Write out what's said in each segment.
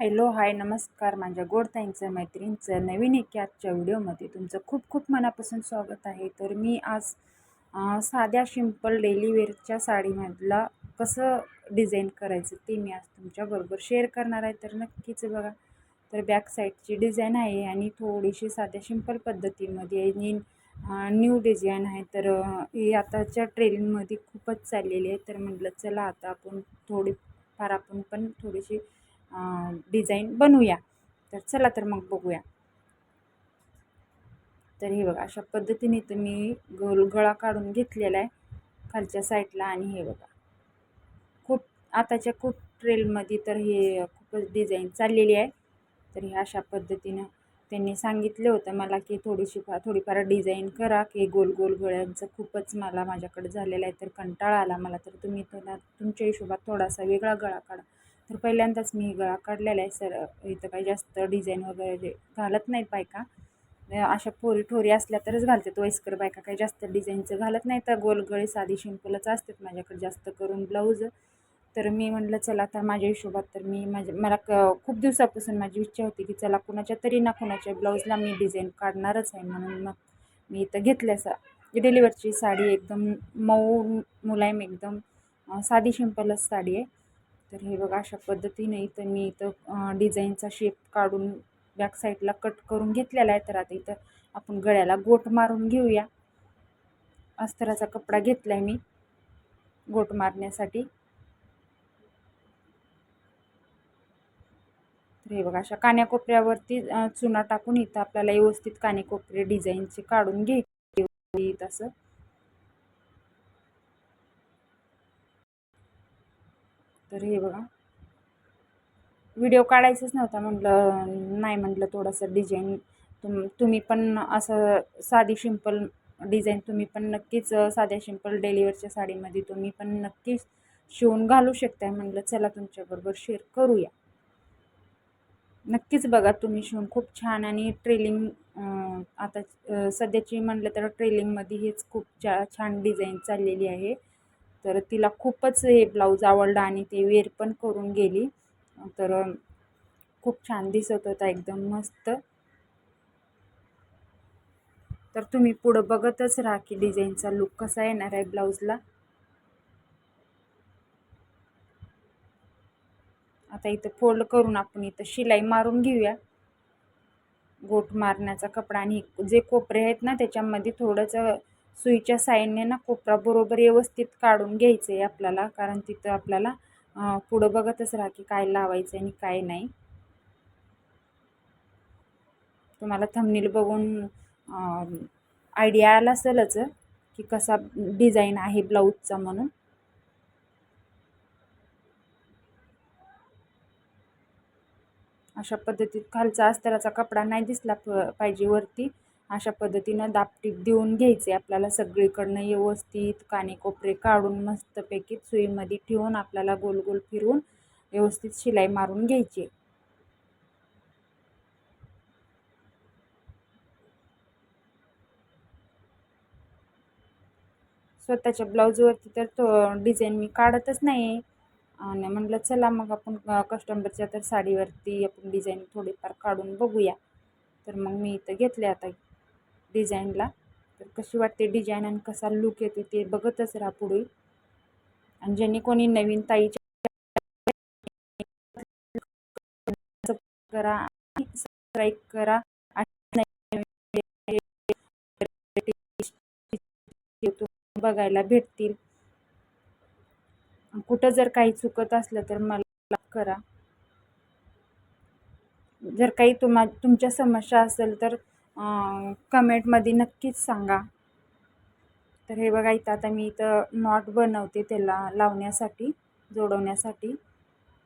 Hello hi नमस्कार माझ्या गोडताईंचं मैत्रिणीचं नवीन एक आजच्या व्हिडिओमध्ये तुमचं खूप खूप मनापासून स्वागत आहे. तर मी आज साध्या सिंपल डेलीवेअरच्या साडीमधला कसं डिझाईन करायचं ते मी आज तुमच्याबरोबर शेअर करणार आहे. तर नक्कीच बघा. तर बॅक साईडची डिझाईन आहे आणि थोडीशी साध्या सिंपल पद्धतीमध्ये आणि न्यू डिझाईन आहे. तर ही आताच्या ट्रेनिंगमध्ये खूपच चाललेली आहे. तर म्हटलं चला आता आपण थोडी फार आपण पण थोडीशी डिझाईन बनवूया. तर चला तर मग बघूया. तर हे बघा अशा पद्धतीने तुम्ही गोल गळा काढून घेतलेला आहे खालच्या साईडला आणि हे बघा. खूप आताच्या खूप ट्रेलमध्ये तर हे खूपच डिझाईन चाललेली आहे. तर हे अशा पद्धतीनं त्यांनी सांगितलं होतं मला की थोडीशी फार थोडीफार डिझाईन करा की गोल गोल गळ्यांचं खूपच मला माझ्याकडे झालेलं आहे. तर कंटाळा आला मला. तर तुम्ही थोडा तुमच्या हिशोबात थोडासा वेगळा गळा काढा. तर पहिल्यांदाच मी गळा काढलेला आहे सर. इथं काही जास्त डिझाईन वगैरे घालत नाहीत बायका. अशा पोरी ठोरी असल्या तरच घालतात. वयस्कर बायका काही जास्त डिझाईनचं घालत नाही तर गोलगळे साधी शिंपलच असतात माझ्याकडे जास्त करून ब्लाऊज तर मी म्हटलं चला तर माझ्या हिशोबात तर मी माझ्या मला क खूप दिवसापासून माझी इच्छा होती की चला कुणाच्या तरी ना कुणाच्या ब्लाऊजला मी डिझाईन काढणारच आहे. म्हणून मग मी इथं घेतल्या सा डिलिव्हरची साडी एकदम मऊ मुलायम एकदम साधी शिंपलच साडी आहे. तर हे बघा अशा पद्धतीने इथं मी इथं डिझाईनचा शेप काढून बॅक साईडला कट करून घेतलेला आहे. तर आता इथं आपण गळ्याला गोट मारून घेऊया. अस्तराचा कपडा घेतला आहे मी गोट मारण्यासाठी. तर हे बघा अशा कान्याकोपऱ्यावरती चुना टाकून इथं आपल्याला व्यवस्थित कानेकोपरे डिझाईनचे काढून घ्यायचे. तसं. तर हे बघा. व्हिडिओ काढायचंच नव्हता. म्हटलं नाही म्हटलं थोडंसं डिझाईन तुम तुम्ही पण असं साधी सिंपल डिझाईन तुम्ही पण नक्कीच साध्या सिंपल डेलिवरच्या साडीमध्ये तुम्ही पण नक्कीच शिवून घालू शकताय. म्हटलं चला तुमच्याबरोबर शेअर करूया. नक्कीच बघा तुम्ही शिवून खूप छान आणि ट्रेलिंग आता सध्याची म्हटलं तर ट्रेलिंगमध्ये हेच खूप छा छान डिझाईन चाललेली आहे. तर तिला खूपच हे ब्लाऊज आवडला आणि ते वेअर पण करून गेली. तर खूप छान दिसत होता एकदम मस्त. तर तुम्ही पुढं बघतच राहा की डिझाईनचा लुक कसा येणार आहे ब्लाऊजला. आता इथं फोल्ड करून आपण इथं शिलाई मारून घेऊया. गोट मारण्याचा कपडा आणि जे कोपरे आहेत ना त्याच्यामध्ये थोडंसं सुईच्या साईडने ना कोपरा बरोबर व्यवस्थित काढून घ्यायचं आहे आपल्याला. कारण तिथं आपल्याला पुढं बघतच राहा की काय लावायचं आणि काय नाही. तुम्हाला थंबनील बघून आयडिया आला असेलच की कसा डिझाईन आहे ब्लाऊजचा म्हणून. अशा पद्धतीत खालचा अस्तराचा कपडा नाही दिसला पाहिजे वरती. अशा पद्धतीनं दापटीप देऊन घ्यायचे. आपल्याला सगळीकडनं व्यवस्थित कानेकोपरे काढून मस्तपैकी सुईमध्ये ठेवून आपल्याला गोल गोल फिरून व्यवस्थित शिलाई मारून घ्यायची. स्वतःच्या ब्लाऊजवरती तर तो डिझाईन मी काढतच नाही आणि म्हटलं चला मग आपण कस्टमरच्या तर साडीवरती आपण डिझाईन थोडीफार काढून बघूया. तर मग मी इथं घेतले आता. डिझाईनला. तर कशी वाटते डिझाईन आणि कसा लुक येतो ते बघतच राहा पुढे आणि ज्यांनी कोणी नवीन ताईच्या करा सबस्क्राईब करा बघायला भेटतील. कुठं जर काही चुकत असलं तर मला करा. जर काही तुम्हा तुमच्या समस्या असेल तर कमेंटमध्ये नक्कीच सांगा. तर हे बघा इथं आता मी इथं नॉट बनवते त्याला लावण्यासाठी जोडवण्यासाठी.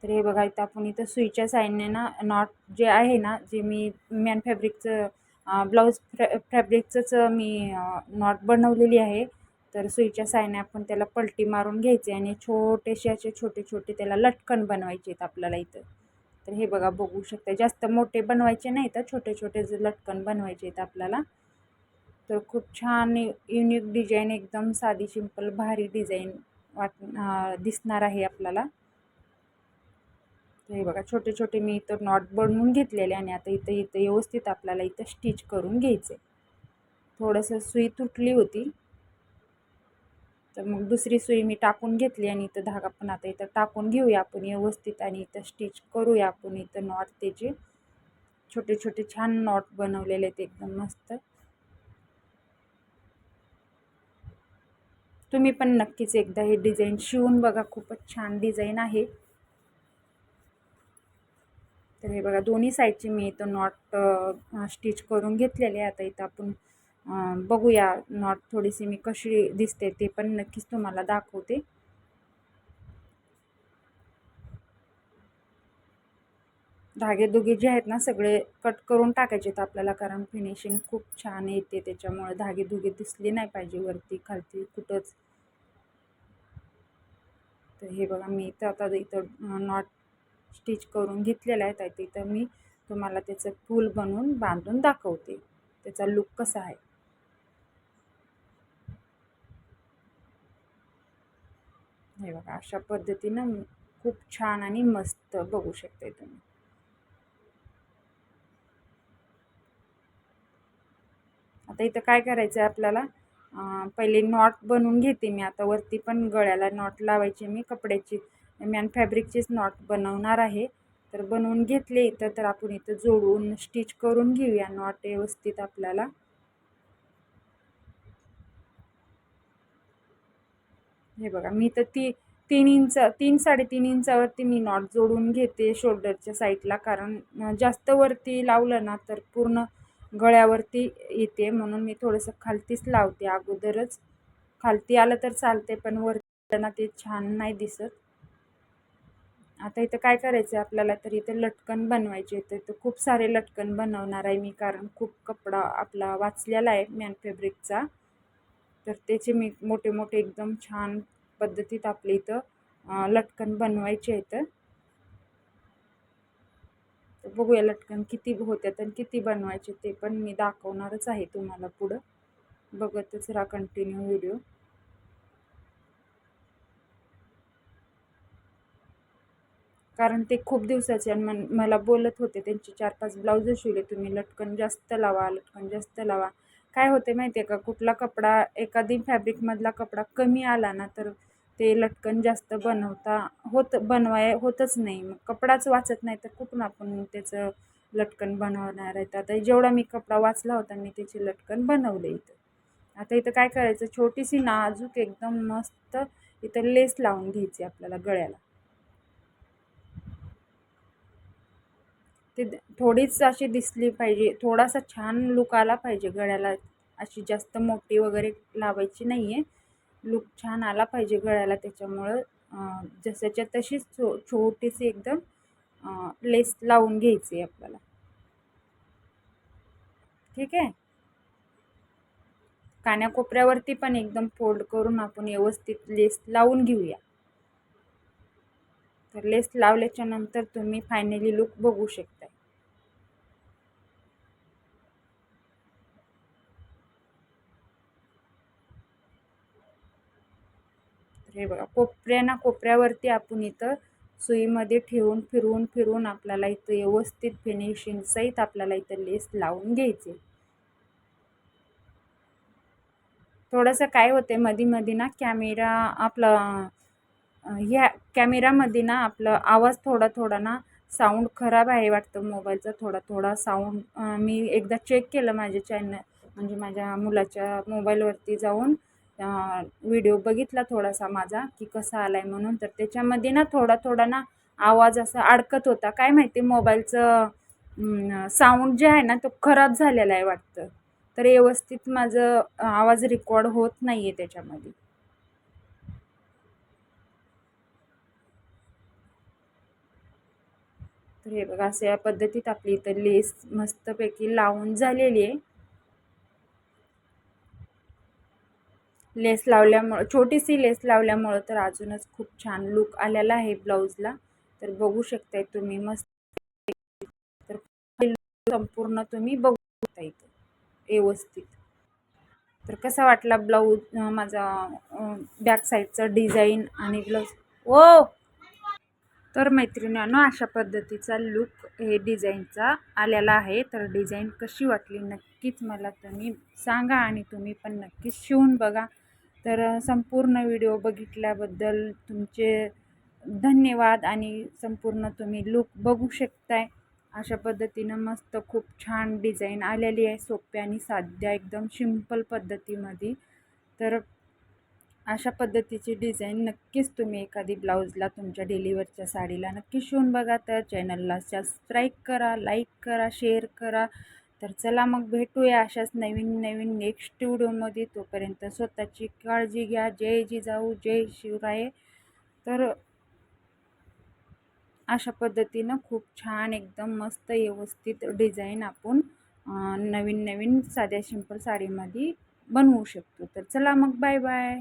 तर हे बघा इथं आपण इथं सुईच्या साईडने ना नॉट जे आहे ना जे मी मॅन फॅब्रिकचं ब्लाऊज फ्रॅ फॅब्रिकचंच मी नॉट बनवलेली आहे. तर सुईच्या साईने आपण त्याला पलटी मारून घ्यायचे आणि छोटेसे असे छोटे छोटे त्याला लटकन बनवायचे आहेत आपल्याला इथं. तर हे बघा बघू शकता जास्त मोठे बनवायचे नाही तर छोटे छोटे जे लटकन बनवायचे आहेत आपल्याला. तर खूप छान युनिक डिझाईन एकदम साधी सिंपल भारी डिझाईन वाट दिसणार आहे आपल्याला. तर हे बघा छोटे छोटे मी इथं नॉट बनवून घेतलेले आणि आता इथं इथं व्यवस्थित आपल्याला इथं स्टिच करून घ्यायचं. थोडंसं सुई तुटली होती. तर मग दुसरी सुई मी टाकून घेतली आणि इथं धागा पण आता इथं टाकून घेऊया आपण व्यवस्थित आणि इथं स्टिच करूया आपण इथं नॉट त्याचे छोटे छोटे छान नॉट बनवलेले आहेत एकदम मस्त. तुम्ही पण नक्कीच एकदा हे डिझाईन शिवून बघा खूपच छान डिझाईन आहे. तर हे बघा दोन्ही साईडचे मी इथं नॉट स्टिच करून घेतलेले आहे. आता इथं आपण बघूया नॉट थोडीशी मी कशी दिसते ते पण नक्कीच तुम्हाला दाखवते. धागेदुगे जे आहेत ना सगळे कट करून टाकायचे आहेत आपल्याला कारण फिनिशिंग खूप छान येते त्याच्यामुळे धागेदुगे दिसले नाही पाहिजे वरती खालती कुठंच. तर हे बघा मी इथं आता इथं नॉट स्टिच करून घेतलेलं आहे तर इथं मी तुम्हाला त्याचं फूल बनवून बांधून दाखवते. त्याचा लुक कसा आहे. हे बघा अशा पद्धतीनं खूप छान आणि मस्त बघू शकते तुम्ही. आता इथं काय करायचं आहे आपल्याला पहिले नॉट बनवून घेते मी. आता वरती पण गळ्याला नॉट लावायची मी कपड्याची. मॅन फॅब्रिकचीच नॉट बनवणार आहे. तर बनवून घेतले इथं तर आपण इथं जोडून स्टिच करून घेऊया नॉट व्यवस्थित आपल्याला. हे बघा मी तर ती तीन इंच तीन साडेतीन इंचावरती मी नॉट जोडून घेते शोल्डरच्या साईडला कारण जास्त वरती लावलं ना तर पूर्ण गळ्यावरती येते म्हणून मी थोडंसं खालतीच लावते अगोदरच. खालती आलं तर चालते पण वरती ना ते छान नाही दिसत. आता इथं काय करायचं आहे आपल्याला तर इथं लटकन बनवायचे तर इथं खूप सारे लटकन बनवणार आहे मी कारण खूप कपडा आपला वाचलेला आहे मॅन फॅब्रिकचा. तर त्याचे मी मोठे मोठे एकदम छान पद्धतीत आपल्या इथं लटकन बनवायचे आहेत. तर बघूया लटकन किती होत्यात आणि किती बनवायचे ते पण मी दाखवणारच आहे तुम्हाला पुढं. बघतच राहा कंटिन्यू व्हिडिओ कारण ते खूप दिवसाचे आणि मन मला बोलत होते त्यांचे चार पाच ब्लाऊज शिवले तुम्ही लटकन जास्त लावा लटकन जास्त लावा. काय होते माहिती आहे का? कुठला कपडा एखादी फॅब्रिकमधला कपडा कमी आला ना तर ते लटकन जास्त बनवता होत बनवाय होतच नाही. मग कपडाच वाचत नाही तर कुठून आपण त्याचं लटकन बनवणार आहे आता जेवढा मी कपडा वाचला होता मी त्याची लटकन बनवले इथं. आता इथं काय करायचं? छोटीशी नाजूक एकदम मस्त इथं लेस लावून घ्यायची आपल्याला गळ्याला. ते थोडीच अशी दिसली पाहिजे. थोडासा छान लुक आला पाहिजे गळ्याला. अशी जास्त मोठी वगैरे लावायची नाही आहे लुक छान आला पाहिजे गळ्याला त्याच्यामुळं. जसंच्या तशीच छो छोटीशी एकदम लेस लावून घ्यायची आहे आपल्याला. ठीक आहे? कान्याकोपऱ्यावरती पण एकदम फोल्ड करून आपण व्यवस्थित लेस लावून घेऊया. तर लेस लावल्याच्या नंतर तुम्ही फायनली लुक बघू शकता हे बघा कोपऱ्या कोपऱ्यावरती आपण इथं सुईमध्ये ठेवून फिरवून फिरवून आपल्याला इथं व्यवस्थित फिनिशिंग सहित आपल्याला इथं लेस लावून घ्यायचे. थोडंसं काय होते मधी मधी ना कॅमेरा आपला ह्या कॅमेरामध्ये ना आपलं आवाज थोडा थोडा ना साऊंड खराब आहे वाटतं मोबाईलचा थोडा थोडा साऊंड मी एकदा चेक केलं माझ्या चॅनल म्हणजे माझ्या मुलाच्या मोबाईलवरती जाऊन व्हिडिओ बघितला थोडासा माझा की कसा आला आहे म्हणून. तर त्याच्यामध्ये ना थोडा थोडा ना आवाज असा अडकत होता. काय माहिती मोबाईलचं साऊंड जे आहे ना तो खराब झालेला आहे वाटतं. तर व्यवस्थित माझं आवाज रेकॉर्ड होत नाही आहे त्याच्यामध्ये. तर हे बघा असं या पद्धतीत आपली इथं लेस मस्तपैकी लावून झालेली आहे. लेस लावल्यामुळं छोटीशी लेस लावल्यामुळं तर अजूनच खूप छान लुक आलेला आहे ब्लाऊजला. तर बघू शकताय तुम्ही मस्त. तर संपूर्ण तुम्ही बघू शकता इथं व्यवस्थित. तर कसा वाटला ब्लाऊज माझा बॅक साईडचं डिझाईन आणि ब्लाऊज? ओ तर मैत्रिणींनो अशा पद्धतीचा लुक हे डिझाईनचा आलेला आहे. तर डिझाईन कशी वाटली नक्कीच मला तुम्ही सांगा आणि तुम्ही पण नक्कीच शिवून बघा. तर संपूर्ण व्हिडिओ बघितल्याबद्दल तुमचे धन्यवाद आणि संपूर्ण तुम्ही लुक बघू शकताय. अशा पद्धतीनं मस्त खूप छान डिझाईन आलेली आहे. सोप्या आणि साध्या एकदम सिंपल पद्धतीमध्ये. तर अशा पद्धतीची डिझाईन नक्कीच तुम्ही एखादी ब्लाऊजला तुमच्या डिलिव्हरच्या साडीला नक्की शिवून बघा. तर चॅनलला सबस्क्राईब करा लाईक करा शेअर करा. तर चला मग भेटूया अशाच नवीन नवीन नेक्स्ट व्हिडिओमध्ये. तोपर्यंत स्वतःची काळजी घ्या. जय जिजाऊ जय शिवराय. तर अशा पद्धतीनं खूप छान एकदम मस्त व्यवस्थित डिझाईन आपण नवीन नवीन साध्या सिंपल साडीमध्ये बनवू शकतो. तर चला मग बाय बाय